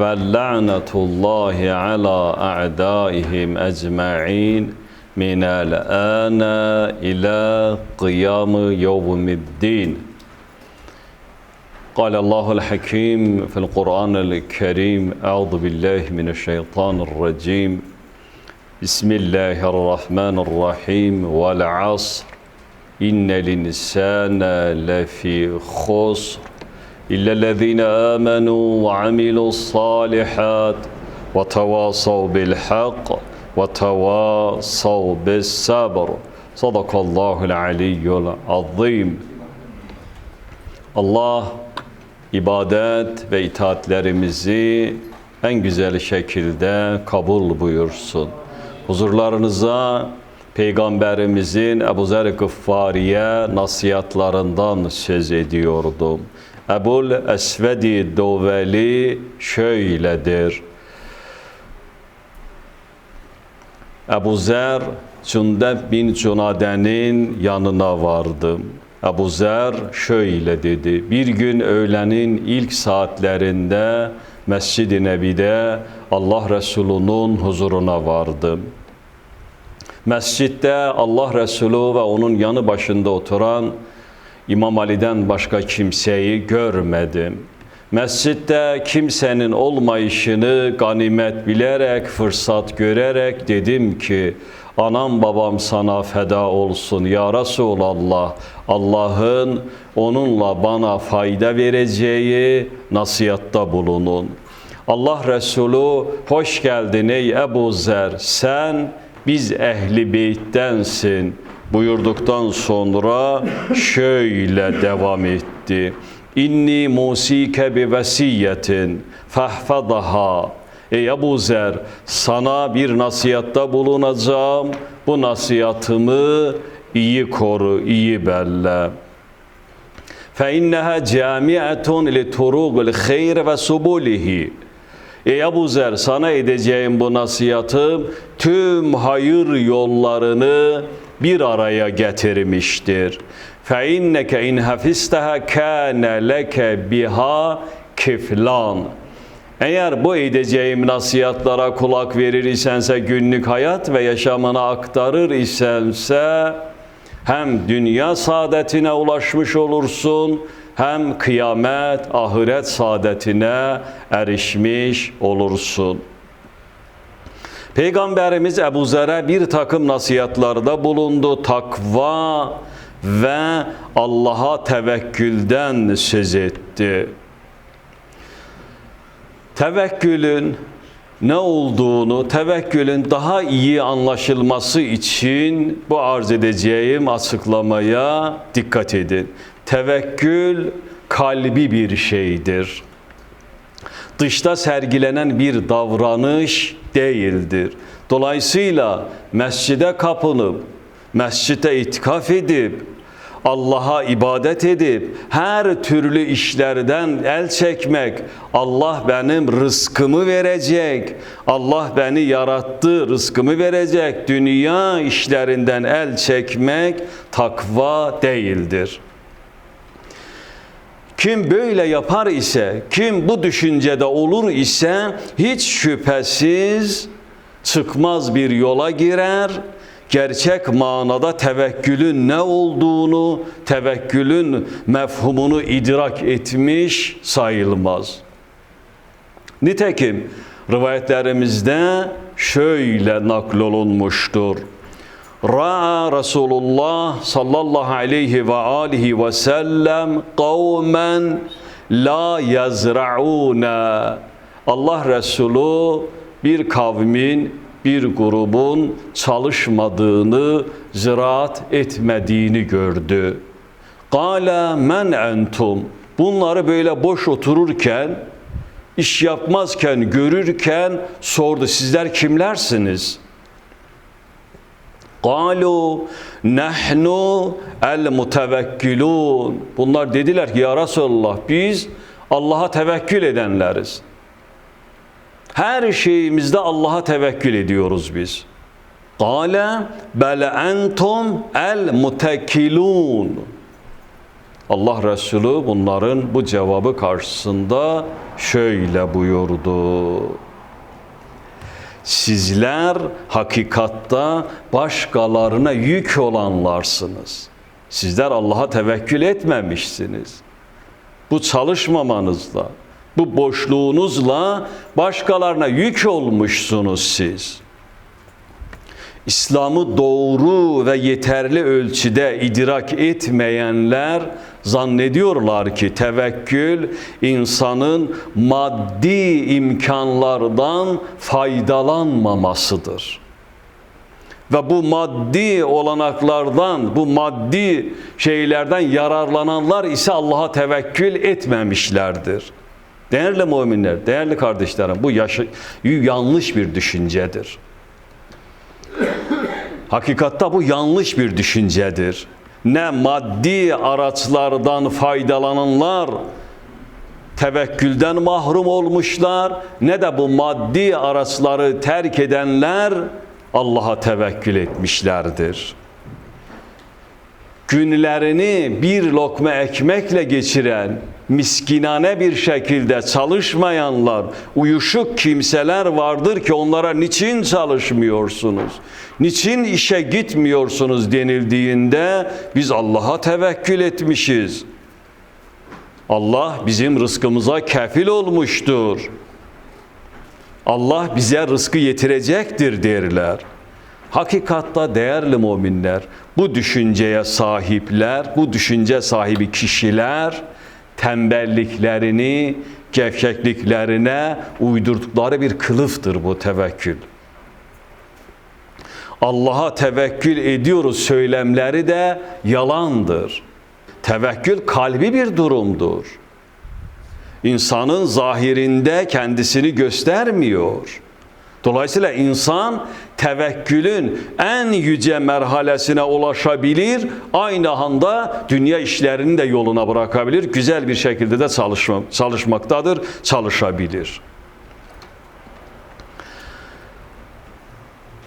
واللعنة الله على أعدائهم أجمعين من الآن إلى قيام يوم الدين. قال الله الحكيم في القرآن الكريم أعوذ بالله من الشيطان الرجيم. بسم الله الرحمن الرحيم والعصر إن الإنسان لفي خسر. إلا الذين آمنوا وعملوا الصالحات وتواصوا بالحق وتواصوا بالصبر صدق الله العلي العظيم Allah ibadet ve itaatlerimizi en güzel şekilde kabul buyursun. Huzurlarınıza Peygamberimizin Ebu Zer Gıffari'ye nasihatlarından söz ediyordum. Ebul Esvedi Doveli şöyledir. Ebu Zer Cündep bin Cunade'nin yanına vardım. Ebu Zer şöyle dedi. Bir gün öğlenin ilk saatlerinde Mescid-i Nebi'de Allah Resulü'nün huzuruna vardım. Mescitte Allah Resulü ve onun yanı başında oturan İmam Ali'den başka kimseyi görmedim. Mescitte kimsenin olmayışını ganimet bilerek, fırsat görerek dedim ki, anam babam sana feda olsun ya Resulallah. Allah'ın onunla bana fayda vereceği nasihatta bulunun. Allah Resulü hoş geldin ey Ebu Zer sen biz ehli beyttensin buyurduktan sonra şöyle devam etti. İnni musike bi vesiyetin fahfadaha. Ey Ebu Zer sana bir nasihatta bulunacağım. Bu nasihatımı iyi koru, iyi belle. Fe inneha camiatun li turuqil hayr ve subulihi. Ey Ebu Zer sana edeceğim bu nasihatım tüm hayır yollarını bir araya getirmiştir. Fe inneke in hafistaha kâne leke biha kiflan. Eğer bu edeceğim nasihatlara kulak verir isense günlük hayat ve yaşamına aktarır isense hem dünya saadetine ulaşmış olursun.'' Hem kıyamet, ahiret saadetine erişmiş olursun. Peygamberimiz Ebu Zer'e bir takım nasihatlarda bulundu. Takva ve Allah'a tevekkülden söz etti. Tevekkülün ne olduğunu, tevekkülün daha iyi anlaşılması için bu arz edeceğim açıklamaya dikkat edin. Tevekkül kalbi bir şeydir. Dışta sergilenen bir davranış değildir. Dolayısıyla mescide kapınıp, mescide itikaf edip, Allah'a ibadet edip her türlü işlerden el çekmek, Allah benim rızkımı verecek, Allah beni yarattı, rızkımı verecek, dünya işlerinden el çekmek takva değildir. Kim böyle yapar ise, kim bu düşüncede olur ise hiç şüphesiz çıkmaz bir yola girer, gerçek manada tevekkülün ne olduğunu, tevekkülün mefhumunu idrak etmiş sayılmaz. Nitekim rivayetlerimizde şöyle naklolunmuştur. Ra'a Resulullah sallallahu aleyhi ve alihi ve sellem kavmen la yazra'una. Allah Resulü bir kavmin, bir grubun çalışmadığını, ziraat etmediğini gördü. Kale men entum. Bunları böyle boş otururken iş yapmazken, görürken sordu. Sizler kimlersiniz? Nahnu el mutevekkilun. Bunlar dediler ki ya Resulallah biz Allah'a tevekkül edenleriz. Her şeyimizde Allah'a tevekkül ediyoruz biz. Kale bel entum el mutekkilun. Allah Resulü bunların bu cevabı karşısında şöyle buyurdu. Sizler hakikatta başkalarına yük olanlarsınız. Sizler Allah'a tevekkül etmemişsiniz. Bu çalışmamanızla, bu boşluğunuzla başkalarına yük olmuşsunuz siz. İslam'ı doğru ve yeterli ölçüde idrak etmeyenler zannediyorlar ki tevekkül insanın maddi imkanlardan faydalanmamasıdır. Ve bu maddi olanaklardan, bu maddi şeylerden yararlananlar ise Allah'a tevekkül etmemişlerdir. Değerli müminler, değerli kardeşlerim bu yaşı, yanlış bir düşüncedir. Hakikatta bu yanlış bir düşüncedir. Ne maddi araçlardan faydalananlar tevekkülden mahrum olmuşlar ne de bu maddi araçları terk edenler Allah'a tevekkül etmişlerdir. Günlerini bir lokma ekmekle geçiren, miskinane bir şekilde çalışmayanlar, uyuşuk kimseler vardır ki onlara niçin çalışmıyorsunuz? Niçin işe gitmiyorsunuz denildiğinde biz Allah'a tevekkül etmişiz. Allah bizim rızkımıza kefil olmuştur. Allah bize rızkı yetirecektir derler. Hakikatta değerli müminler bu düşünceye sahipler, bu düşünce sahibi kişiler tembelliklerini, gevşekliklerine uydurdukları bir kılıftır bu tevekkül. Allah'a tevekkül ediyoruz söylemleri de yalandır. Tevekkül kalbi bir durumdur. İnsanın zahirinde kendisini göstermiyor. Dolayısıyla insan tevekkülün en yüce merhalesine ulaşabilir, aynı anda dünya işlerini de yoluna bırakabilir, güzel bir şekilde de çalışma, çalışmaktadır, çalışabilir.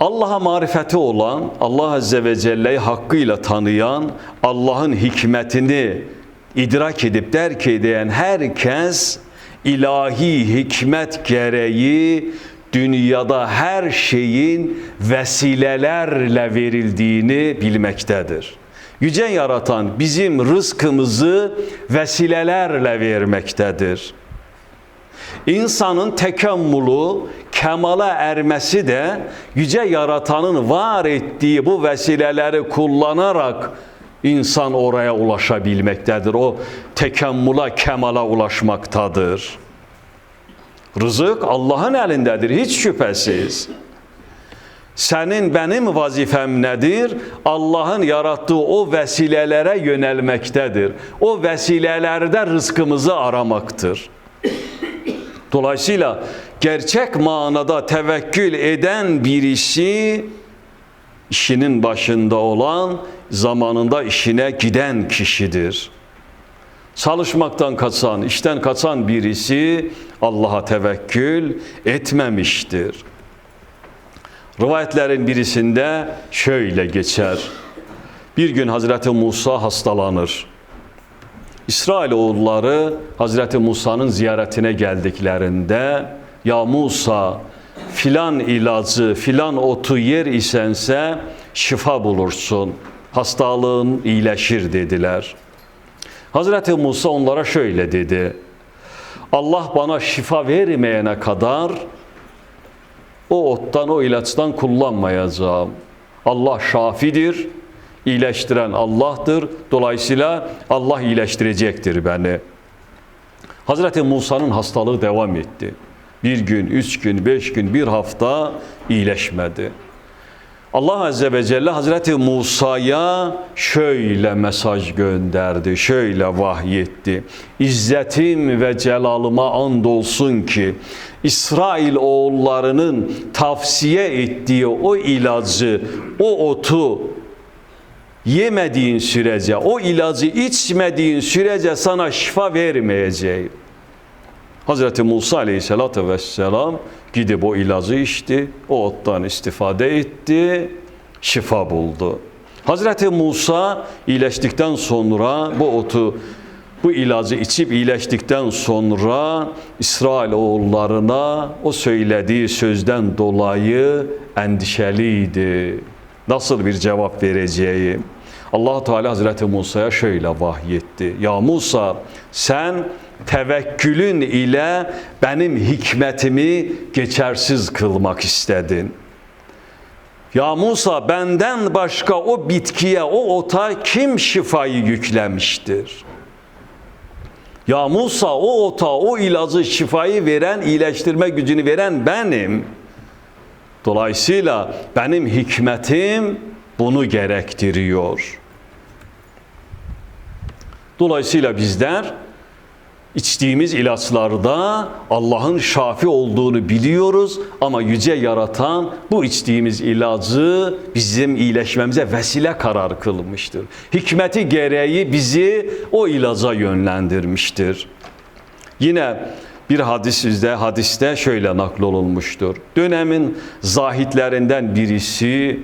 Allah'a marifeti olan, Allah Azze ve Celle'yi hakkıyla tanıyan, Allah'ın hikmetini idrak edip derk eden herkes ilahi hikmet gereği dünyada her şeyin vesilelerle verildiğini bilmektedir. Yüce yaratan bizim rızkımızı vesilelerle vermektedir. İnsanın tekemmülü, kemala ermesi de yüce yaratanın var ettiği bu vesileleri kullanarak insan oraya ulaşabilmektedir. O tekemmüla, kemala ulaşmaktadır. Rızık Allah'ın elindedir hiç şüphesiz. Senin benim vazifem nedir? Allah'ın yarattığı o vesilelere yönelmektedir. O vesilelerde rızkımızı aramaktır. Dolayısıyla gerçek manada tevekkül eden birisi işinin başında olan, zamanında işine giden kişidir. Çalışmaktan kaçan, işten kaçan birisi Allah'a tevekkül etmemiştir. Rivayetlerin birisinde şöyle geçer. Bir gün Hazreti Musa hastalanır. İsrailoğulları Hazreti Musa'nın ziyaretine geldiklerinde ya Musa filan ilacı, filan otu yer isense şifa bulursun. Hastalığın iyileşir dediler. Hazreti Musa onlara şöyle dedi. Allah bana şifa vermeyene kadar o ottan, o ilaçtan kullanmayacağım. Allah şafidir, iyileştiren Allah'tır. Dolayısıyla Allah iyileştirecektir beni. Hazreti Musa'nın hastalığı devam etti. Bir gün, üç gün, beş gün, bir hafta iyileşmedi. Allah Azze ve Celle Hazreti Musa'ya şöyle mesaj gönderdi, şöyle vahyetti. İzzetim ve celalıma andolsun ki İsrail oğullarının tavsiye ettiği o ilacı, o otu yemediğin sürece, o ilacı içmediğin sürece sana şifa vermeyeceğim. Hazreti Musa aleyhissalatü vesselam gidip o ilacı içti, o ottan istifade etti, şifa buldu. Hazreti Musa iyileştikten sonra bu otu, bu ilacı içip iyileştikten sonra İsrail oğullarına o söylediği sözden dolayı endişeliydi. Nasıl bir cevap vereceği? allah Teala Hazreti Musa'ya şöyle vahyetti. Ya Musa sen tevekkülün ile benim hikmetimi geçersiz kılmak istedin. Ya Musa benden başka o bitkiye, o ota kim şifayı yüklemiştir? Ya Musa o ota, o ilacı şifayı veren, iyileştirme gücünü veren benim. Dolayısıyla benim hikmetim bunu gerektiriyor. Dolayısıyla bizler içtiğimiz ilaçlarda Allah'ın şafi olduğunu biliyoruz ama yüce yaratan bu içtiğimiz ilacı bizim iyileşmemize vesile karar kılmıştır. Hikmeti gereği bizi o ilaca yönlendirmiştir. Yine bir hadiste, hadiste şöyle naklolunmuştur. Dönemin zahitlerinden birisi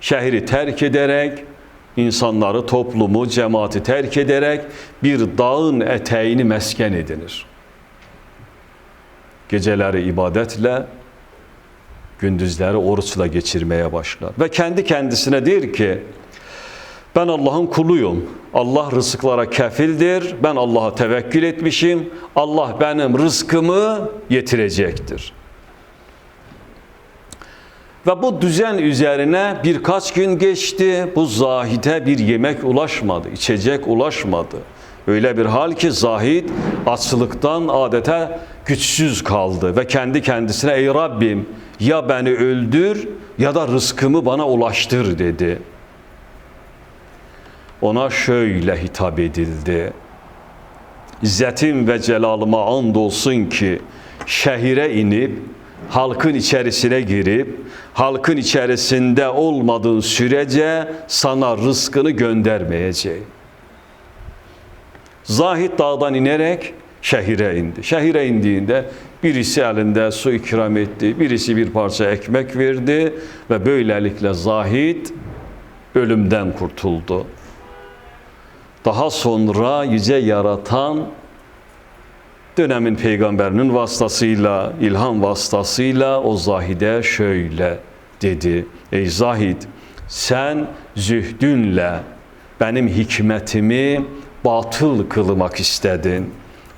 şehri terk ederek insanları, toplumu, cemaati terk ederek bir dağın eteğini mesken edinir. Geceleri ibadetle, gündüzleri oruçla geçirmeye başlar. Ve kendi kendisine der ki, ben Allah'ın kuluyum. Allah rızıklara kefildir. Ben Allah'a tevekkül etmişim. Allah benim rızkımı yetirecektir. Ve bu düzen üzerine birkaç gün geçti. Bu zahide bir yemek ulaşmadı, içecek ulaşmadı. Öyle bir hal ki zahid açlıktan adeta güçsüz kaldı ve kendi kendisine ey Rabbim ya beni öldür ya da rızkımı bana ulaştır dedi. Ona şöyle hitap edildi. İzzetim ve celalıma andolsun ki şehire inip halkın içerisine girip halkın içerisinde olmadığın sürece sana rızkını göndermeyeceğim. Zahid dağdan inerek şehire indi. Şehire indiğinde birisi elinde su ikram etti, birisi bir parça ekmek verdi ve böylelikle Zahid ölümden kurtuldu. Daha sonra yüce yaratan dönemin peygamberinin vasıtasıyla, ilham vasıtasıyla o zahide şöyle dedi. Ey zahid sen zühdünle benim hikmetimi batıl kılmak istedin.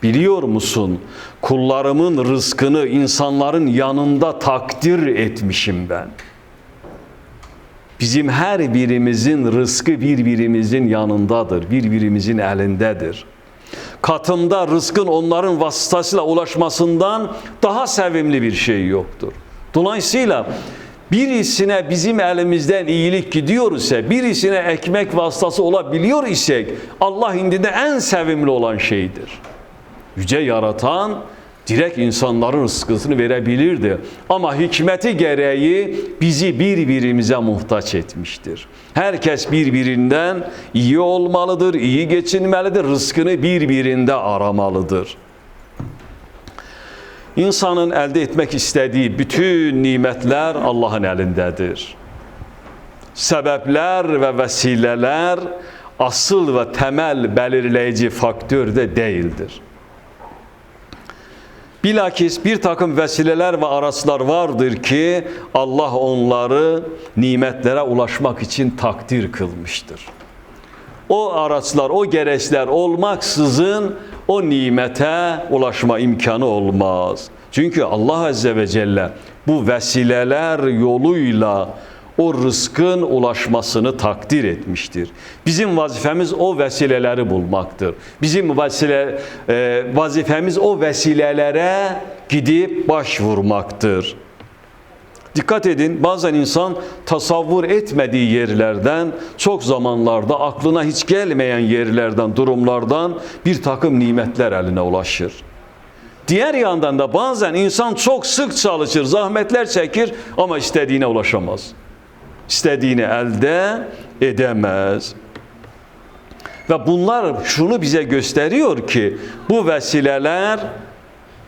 Biliyor musun? Kullarımın rızkını insanların yanında takdir etmişim ben. Bizim her birimizin rızkı birbirimizin yanındadır, birbirimizin elindedir katında rızkın onların vasıtasıyla ulaşmasından daha sevimli bir şey yoktur. Dolayısıyla birisine bizim elimizden iyilik gidiyor ise, birisine ekmek vasıtası olabiliyor isek Allah indinde en sevimli olan şeydir. Yüce yaratan direkt insanların rızkısını verebilirdi. Ama hikmeti gereği bizi birbirimize muhtaç etmiştir. Herkes birbirinden iyi olmalıdır, iyi geçinmelidir, rızkını birbirinde aramalıdır. İnsanın elde etmek istediği bütün nimetler Allah'ın elindedir. Sebepler ve vesileler asıl ve temel belirleyici faktör de değildir. Bilakis bir takım vesileler ve araçlar vardır ki Allah onları nimetlere ulaşmak için takdir kılmıştır. O araçlar, o gereçler olmaksızın o nimete ulaşma imkanı olmaz. Çünkü Allah Azze ve Celle bu vesileler yoluyla o rızkın ulaşmasını takdir etmiştir. Bizim vazifemiz o vesileleri bulmaktır. Bizim vesile, e, vazifemiz o vesilelere gidip başvurmaktır. Dikkat edin bazen insan tasavvur etmediği yerlerden çok zamanlarda aklına hiç gelmeyen yerlerden durumlardan bir takım nimetler eline ulaşır. Diğer yandan da bazen insan çok sık çalışır, zahmetler çekir ama istediğine ulaşamaz. İstediğini elde edemez. Ve bunlar şunu bize gösteriyor ki bu vesileler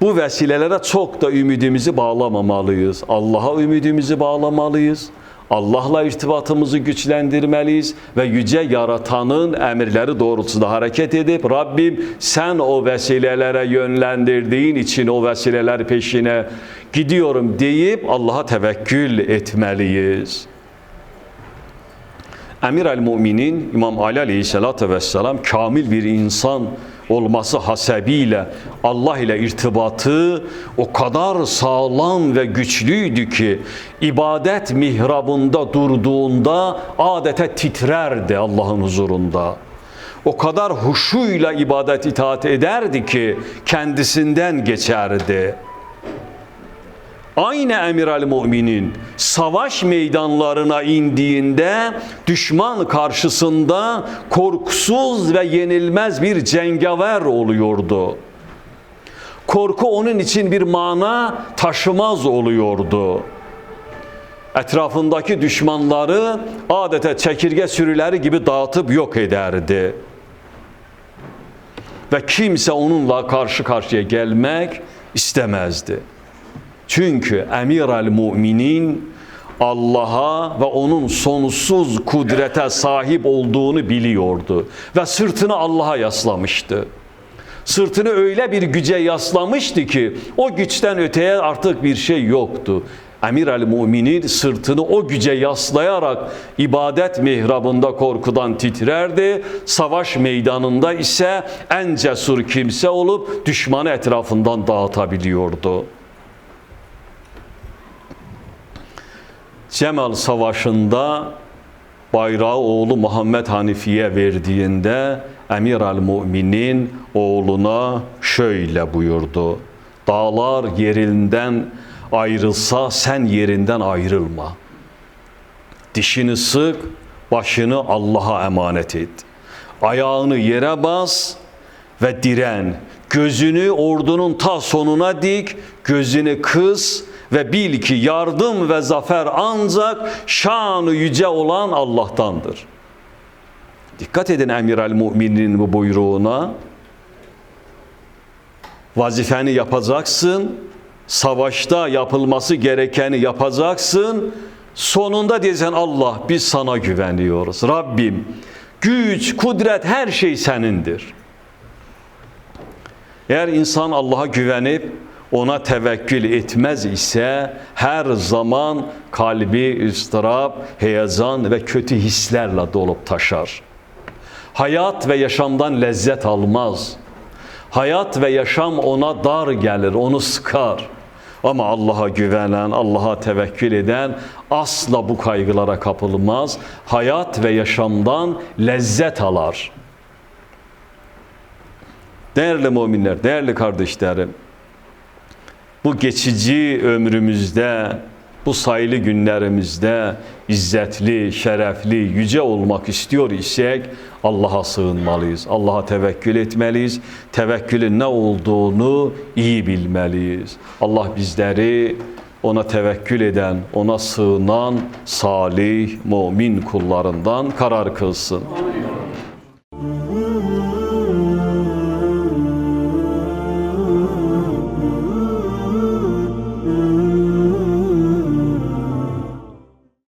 bu vesilelere çok da ümidimizi bağlamamalıyız. Allah'a ümidimizi bağlamalıyız. Allah'la irtibatımızı güçlendirmeliyiz ve yüce yaratanın emirleri doğrultusunda hareket edip Rabbim sen o vesilelere yönlendirdiğin için o vesileler peşine gidiyorum deyip Allah'a tevekkül etmeliyiz. Emir el Müminin İmam Ali Aleyhisselatü Vesselam kamil bir insan olması hasebiyle Allah ile irtibatı o kadar sağlam ve güçlüydü ki ibadet mihrabında durduğunda adeta titrerdi Allah'ın huzurunda. O kadar huşuyla ibadet itaat ederdi ki kendisinden geçerdi. Aynı emir el müminin savaş meydanlarına indiğinde düşman karşısında korkusuz ve yenilmez bir cengaver oluyordu. Korku onun için bir mana taşımaz oluyordu. Etrafındaki düşmanları adeta çekirge sürüleri gibi dağıtıp yok ederdi. Ve kimse onunla karşı karşıya gelmek istemezdi. Çünkü emir el müminin Allah'a ve onun sonsuz kudrete sahip olduğunu biliyordu. Ve sırtını Allah'a yaslamıştı. Sırtını öyle bir güce yaslamıştı ki o güçten öteye artık bir şey yoktu. Emir el müminin sırtını o güce yaslayarak ibadet mihrabında korkudan titrerdi. Savaş meydanında ise en cesur kimse olup düşmanı etrafından dağıtabiliyordu. Cemal Savaşı'nda bayrağı oğlu Muhammed Hanifi'ye verdiğinde Emir el-Müminin oğluna şöyle buyurdu. Dağlar yerinden ayrılsa sen yerinden ayrılma. Dişini sık, başını Allah'a emanet et. Ayağını yere bas ve diren. Gözünü ordunun ta sonuna dik, gözünü kıs ve bil ki yardım ve zafer ancak şanı yüce olan Allah'tandır. Dikkat edin emir el müminin bu buyruğuna. Vazifeni yapacaksın, savaşta yapılması gerekeni yapacaksın. Sonunda diyeceksin Allah biz sana güveniyoruz. Rabbim güç, kudret her şey senindir. Eğer insan Allah'a güvenip ona tevekkül etmez ise her zaman kalbi ıstırap, heyecan ve kötü hislerle dolup taşar. Hayat ve yaşamdan lezzet almaz. Hayat ve yaşam ona dar gelir, onu sıkar. Ama Allah'a güvenen, Allah'a tevekkül eden asla bu kaygılara kapılmaz. Hayat ve yaşamdan lezzet alar. Değerli müminler, değerli kardeşlerim, bu geçici ömrümüzde, bu sayılı günlerimizde izzetli, şerefli, yüce olmak istiyor isek Allah'a sığınmalıyız. Allah'a tevekkül etmeliyiz. Tevekkülün ne olduğunu iyi bilmeliyiz. Allah bizleri ona tevekkül eden, ona sığınan salih, mümin kullarından karar kılsın.